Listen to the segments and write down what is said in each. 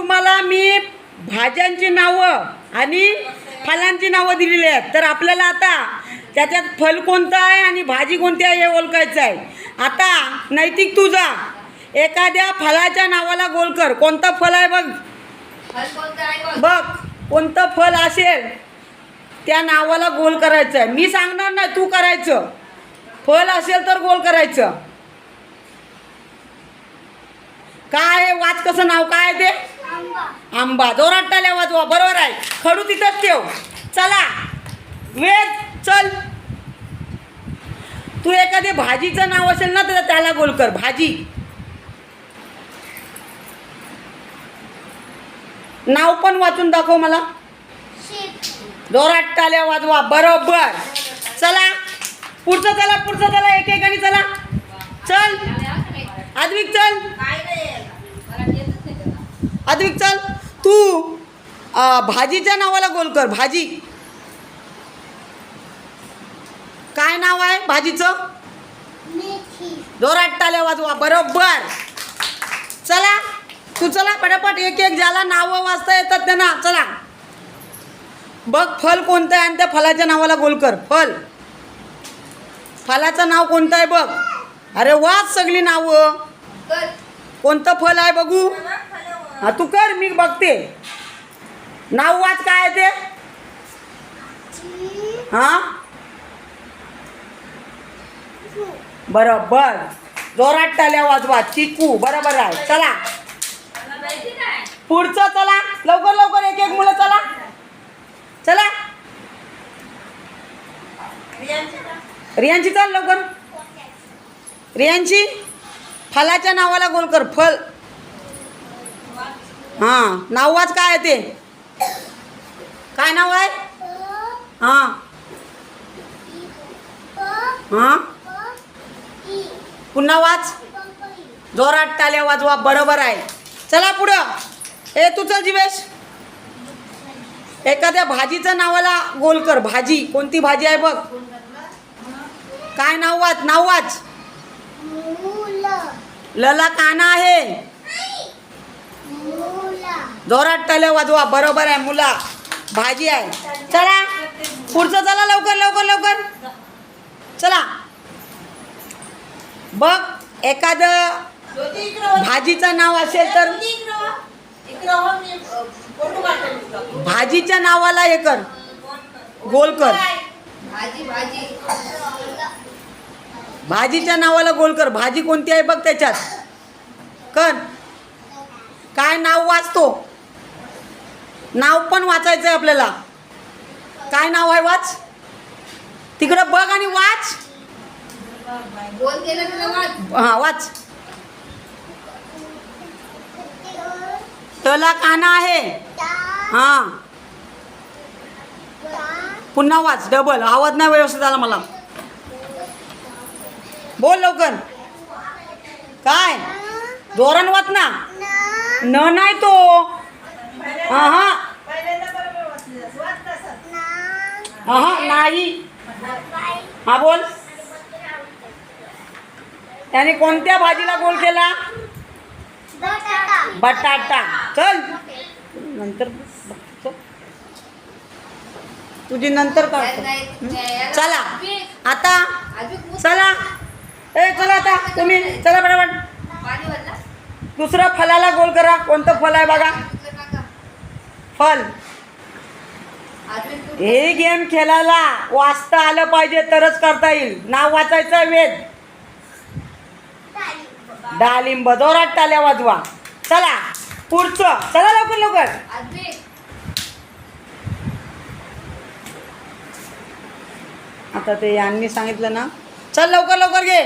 तुम्हाला मी भाज्यांची नावं आणि फळांची नावं दिलेली आहेत. तर आपल्याला आता त्याच्यात फल कोणतं आहे आणि भाजी कोणती आहे हे ओळखायचं आहे. आता नैतिक तुझा एखाद्या फळाच्या नावाला गोल कर. कोणतं फल आहे बघ. बघ. कोणतं फल असेल त्या नावाला गोल करायचं. आहे मी सांगणार नाही तू करायचं. फल असेल तर गोल करायचं. काय आहे? वाच कसं नाव काय आहे ते? आंबा. जोरात टाल्या वाजवा. बरोबर आहे. खडू तिथंच ठेव. चला. वेद चल. तू एखादी भाजीचं नाव असेल ना तर त्याला गोल कर. भाजी. नाव पण वाचून दाखव मला. जोरात टाल्या वाजवा. बरोबर. चला. पुढचं चला पुढचं चला. एक एकाने चला. चल. आद्विक चल काय नाही मला येतच नाही आद्विक चल. तू भाजीच्या नावाला गोल कर भाजी. काय नाव आहे भाजीचं? जोरात टाल्या वाजवा बरोबर. चला तू चला पटापट एक एक ज्याला नावं वाचता येतात त्यांना चला. बघ फल कोणतं आहे आणि त्या फलाच्या नावाला गोल कर फल. फलाचं नाव कोणतं आहे बघ. अरे वाच सगळी नावं. कोणतं फल आहे बघू. हा तू कर मी बघते. नाव वाच काय आहे ते? हा? बरोबर. जोरात टाल्या वाजवा चिकू बरोबर आहे. चला. पुढचं चला. लवकर लवकर एक एक मुलं चला. चला. रियांची चाल लवकर. रियांची? फलाच्या नावाला गोल कर फल. हां. नाव वाच काय आहे ते? काय नाव आहे? हां. हां? पुन्हा वाच. जोरात टाल्या वाजवा बरोबर आहे. चला पुढं. ए तू चल जीवेश. एखाद्या भाजीचं नावाला गोल कर. भाजी. कोणती भाजी आहे बघ. काय नाव वाच? नाव वाच. लला काना आहे. जोरात टाल्या वाजवा बरोबर आहे मुला. भाजी आहे. चला. पुढचं चला लवकर लवकर लवकर. चला. बघ एखादं. भाजीचं नाव असेल तर हो. हो. भाजीच्या नावाला हे कर. गोल कर. काय? भाजी भाजी. भाजीच्या नावाला गोल कर. भाजी कोणती आहे बघ त्याच्यात. कर. काय नाव वाचतो? नाव पण वाचायचं आहे आपल्याला. काय नाव आहे वाच? तिकडं बघ आणि वाच. हा वाच. तला काना आहे. हा. पुन्हा वाच डबल आवाज नाही व्यवस्थित आला मला. बोल लवकर. काय? जोरान वाच ना न नाही तो. नाही. हा बोल. त्याने कोणत्या भाजीला गोल केला? बटाटा. चल. नंतर. तुझी नंतर तुझ्या- चला. आता. चला. ए चला आता. तुम्ही चला बरोबर? दुसऱ्या फलाला गोल करा. कोणतं फल आहे बघा. फल. हे गेम खेळायला वाचता आलं पाहिजे तरच करता येईल. नाव वाचायचं वेद. डालिंब. जोरात टाल्या वाजवा. चला पुढचं. चला लवकर लवकर. आता ते यांनी सांगितलं ना. चल लवकर लवकर घे.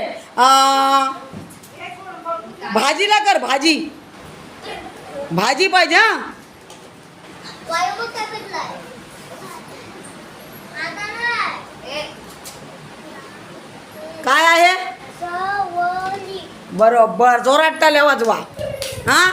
भाजीला कर भाजी. भाजी पाहिजे हा. काय आहे? बरोबर जोरात टाल्या वाजवा हा?